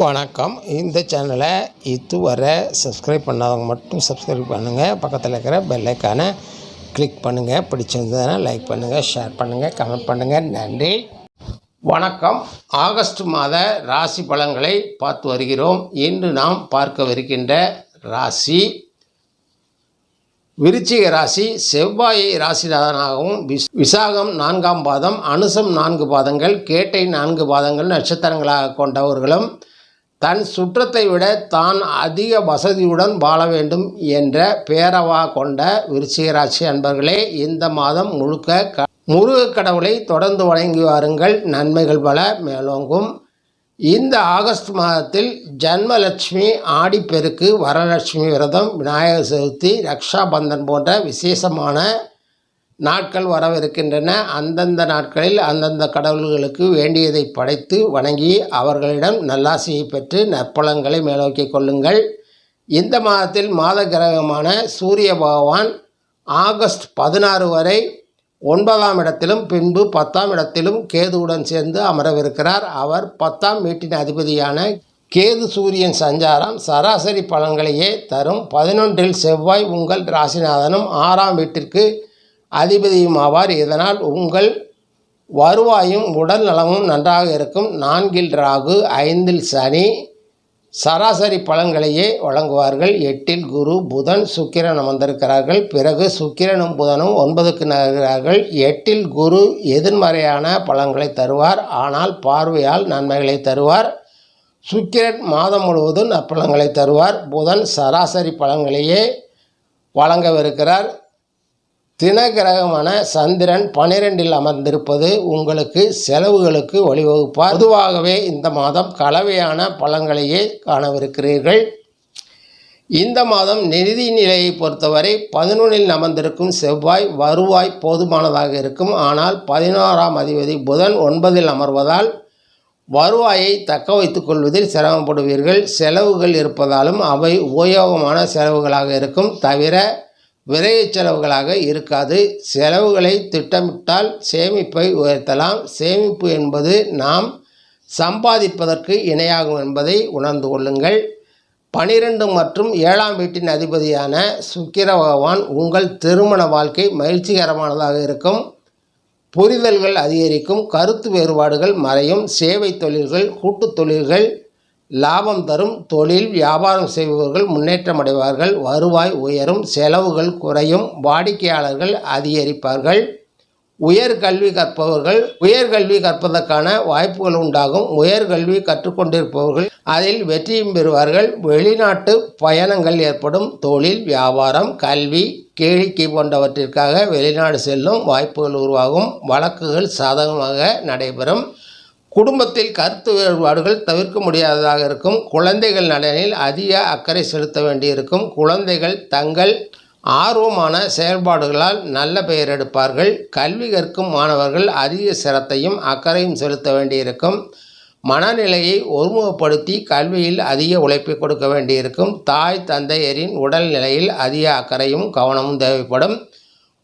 வணக்கம். இந்த சேனலை இதுவரை சப்ஸ்கிரைப் பண்ணாதவங்க மட்டும் சப்ஸ்கிரைப் பண்ணுங்கள் பக்கத்தில் இருக்கிற பெல்லைக்கானை கிளிக் பண்ணுங்கள் பிடிச்சிருந்ததுன்னா லைக் பண்ணுங்கள் ஷேர் பண்ணுங்கள் கமெண்ட் பண்ணுங்கள் நன்றி. வணக்கம். ஆகஸ்ட் மாத ராசி பலன்களை பார்த்து வருகிறோம். இன்று நாம் பார்க்கவிருக்கின்ற ராசி விருச்சிக ராசி செவ்வாயை ராசிநாதனாகவும் விஸ் விசாகம் நான்காம் பாதம் அனுசம் நான்கு பாதங்கள் கேட்டை நான்கு பாதங்கள் நட்சத்திரங்களாக கொண்டவர்களும் தன் சுற்றத்தை விட தான் அதிக வசதியுடன் வாழ வேண்டும் என்ற பேரவா கொண்ட விருச்சிகராசி அன்பர்களே இந்த மாதம் முழுக்க க முருகக் கடவுளை தொடர்ந்து வணங்கி வாருங்கள். நன்மைகள் பல மேலோங்கும். இந்த ஆகஸ்ட் மாதத்தில் ஜன்மலட்சுமி ஆடிப்பெருக்கு வரலட்சுமி விரதம் விநாயகர் சதுர்த்தி ரக்ஷாபந்தன் போன்ற விசேஷமான நாட்கள் வரவிருக்கின்றன. அந்தந்த நாட்களில் அந்தந்த கடவுள்களுக்கு வேண்டியதை படைத்து வணங்கி அவர்களிடம் நல்லாசியை பெற்று நற்பழங்களை மேலோக்கிக் கொள்ளுங்கள். இந்த மாதத்தில் மாத கிரகமான சூரிய பகவான் ஆகஸ்ட் பதினாறு வரை ஒன்பதாம் இடத்திலும் பின்பு பத்தாம் இடத்திலும் கேதுவுடன் சேர்ந்து அமரவிருக்கிறார். அவர் பத்தாம் வீட்டின் அதிபதியான கேது சூரியன் சஞ்சாரம் சராசரி பலன்களையே தரும். பதினொன்றில் செவ்வாய் உங்கள் ராசிநாதனும் ஆறாம் வீட்டிற்கு அதிபதியும் ஆவார். இதனால் உங்கள் வருவாயும் உடல் நலமும் நன்றாக இருக்கும். நான்கில் ராகு ஐந்தில் சனி சராசரி பலன்களையே வழங்குவார்கள். எட்டில் குரு புதன் சுக்கிரன் அமர்ந்திருக்கிறார்கள். பிறகு சுக்கிரனும் புதனும் ஒன்பதுக்கு நகர்கிறார்கள். எட்டில் குரு எதிர்மறையான பலன்களை தருவார். ஆனால் பார்வையால் நன்மைகளை தருவார். சுக்கிரன் மாதம் முழுவதும் நற்பலன்களை தருவார். புதன் சராசரி பலன்களையே வழங்கவிருக்கிறார். தினகிரகமான சந்திரன் பனிரெண்டில் அமர்ந்திருப்பது உங்களுக்கு செலவுகளுக்கு வழிவகுப்பார். பொதுவாகவே இந்த மாதம் கலவையான பலன்களையே காணவிருக்கிறீர்கள். இந்த மாதம் நிதி நிலையை பொறுத்தவரை பதினொன்றில் அமர்ந்திருக்கும் செவ்வாய் வருவாய் போதுமானதாக இருக்கும். ஆனால் பதினாறாம் அதிபதி புதன் ஒன்பதில் அமர்வதால் வருவாயை தக்க வைத்துக் கொள்வதில் சிரமப்படுவீர்கள். செலவுகள் இருப்பதாலும் அவை உபயோகமான செலவுகளாக இருக்கும். தவிர விரைய செலவுகளாக இருக்காது. செலவுகளை திட்டமிட்டால் சேமிப்பை உயர்த்தலாம். சேமிப்பு என்பது நாம் சம்பாதிப்பதற்கு இணையாகும் என்பதை உணர்ந்து கொள்ளுங்கள். பனிரெண்டு மற்றும் ஏழாம் வீட்டின் அதிபதியான சுக்கிர பகவான் உங்கள் திருமண வாழ்க்கை மகிழ்ச்சிகரமானதாக இருக்கும். புரிதல்கள் அதிகரிக்கும். கருத்து வேறுபாடுகள் மறையும். சேவை தொழில்கள் கூட்டுத் தொழில்கள் லாபம் தரும் தொழில் வியாபாரம் செய்பவர்கள் முன்னேற்றம் அடைவார்கள். வருவாய் உயரும் செலவுகள் குறையும் வாடிக்கையாளர்கள் அதிகரிப்பார்கள். உயர்கல்வி கற்பவர்கள் உயர்கல்வி கற்பதற்கான வாய்ப்புகள் உண்டாகும். உயர்கல்வி கற்றுக்கொண்டிருப்பவர்கள் அதில் வெற்றியும் பெறுவார்கள். வெளிநாட்டு பயணங்கள் ஏற்படும். தொழில் வியாபாரம் கல்வி கேளிக்கை போன்றவற்றிற்காக வெளிநாடு செல்லும் வாய்ப்புகள் உருவாகும். வழக்குகள் சாதகமாக நடைபெறும். குடும்பத்தில் கருத்து வேறுபாடுகள் தவிர்க்க முடியாததாக இருக்கும். குழந்தைகள் நலனில் அதிக அக்கறை செலுத்த வேண்டியிருக்கும். குழந்தைகள் தங்கள் ஆர்வமான செயல்பாடுகளால் நல்ல பெயர் எடுப்பார்கள். கல்வி கற்கும் மாணவர்கள் அதிக சிரத்தையும் அக்கறையும் செலுத்த வேண்டியிருக்கும். மனநிலையை ஒருமுகப்படுத்தி கல்வியில் அதிக உழைப்பை கொடுக்க வேண்டியிருக்கும். தாய் தந்தையரின் உடல்நிலையில் அதிக அக்கறையும் கவனமும் தேவைப்படும்.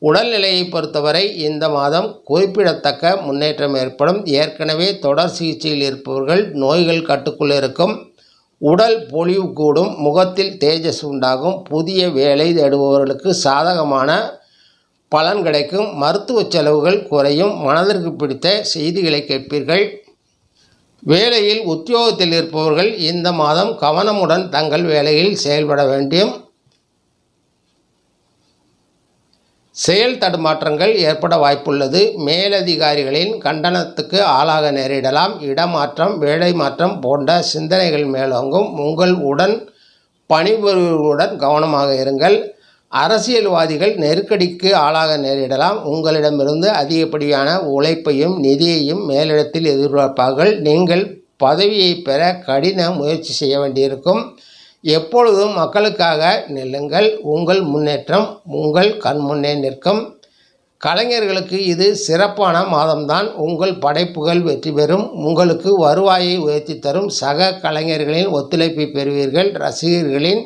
உடல்நிலையை பொறுத்தவரை இந்த மாதம் குறிப்பிடத்தக்க முன்னேற்றம் ஏற்படும். ஏற்கனவே தொடர் சிகிச்சையில் இருப்பவர்கள் நோய்கள் கட்டுக்குள் இருக்கும். உடல் பொலிவு கூடும். முகத்தில் தேஜஸ் உண்டாகும். புதிய வேலை தேடுபவர்களுக்கு சாதகமான பலன் கிடைக்கும். மருத்துவ செலவுகள் குறையும். மனதிற்கு பிடித்த செய்திகளை கேட்பீர்கள். வேலையில் உத்தியோகத்தில் இருப்பவர்கள் இந்த மாதம் கவனமுடன் தங்கள் வேலையில் செயல்பட வேண்டும். செயல் தடுமாற்றங்கள் ஏற்பட வாய்ப்புள்ளது. மேலதிகாரிகளின் கண்டனத்துக்கு ஆளாக நேரிடலாம். இடமாற்றம் வேலை மாற்றம் போன்ற சிந்தனைகள் மேலோங்கும். உங்கள் உடன் பணிபுரிவுடன் கவனமாக இருங்கள். அரசியல்வாதிகள் நெருக்கடிக்கு ஆளாக நேரிடலாம். உங்களிடமிருந்து அதிகப்படியான உழைப்பையும் நிதியையும் மேலிடத்தில் எதிர்பார்ப்பார்கள். நீங்கள் பதவியை பெற கடின முயற்சி செய்ய வேண்டியிருக்கும். எப்பொழுதும் மக்களுக்காக நில்லுங்கள். உங்கள் முன்னேற்றம் உங்கள் கண்முன்னே நிற்கும். கலைஞர்களுக்கு இது சிறப்பான மாதம்தான். உங்கள் படைப்புகள் வெற்றி பெறும். உங்களுக்கு வருவாயை உயர்த்தி தரும் சக கலைஞர்களின் ஒத்துழைப்பை பெறுவீர்கள். ரசிகர்களின்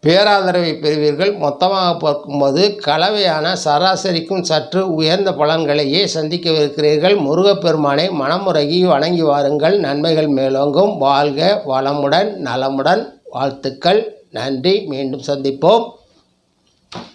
பேராதரவை பெறுவீர்கள். மொத்தமாக பார்க்கும்போது கலவையான சராசரிக்கும் சற்று உயர்ந்த பலன்களையே சந்திக்கவிருக்கிறீர்கள். முருகப்பெருமானை மனமுறகி வணங்கி வாருங்கள். நன்மைகள் மேலோங்கும். வாழ்க வளமுடன் நலமுடன். வாழ்த்துக்கள். நன்றி. மீண்டும் சந்திப்போம்.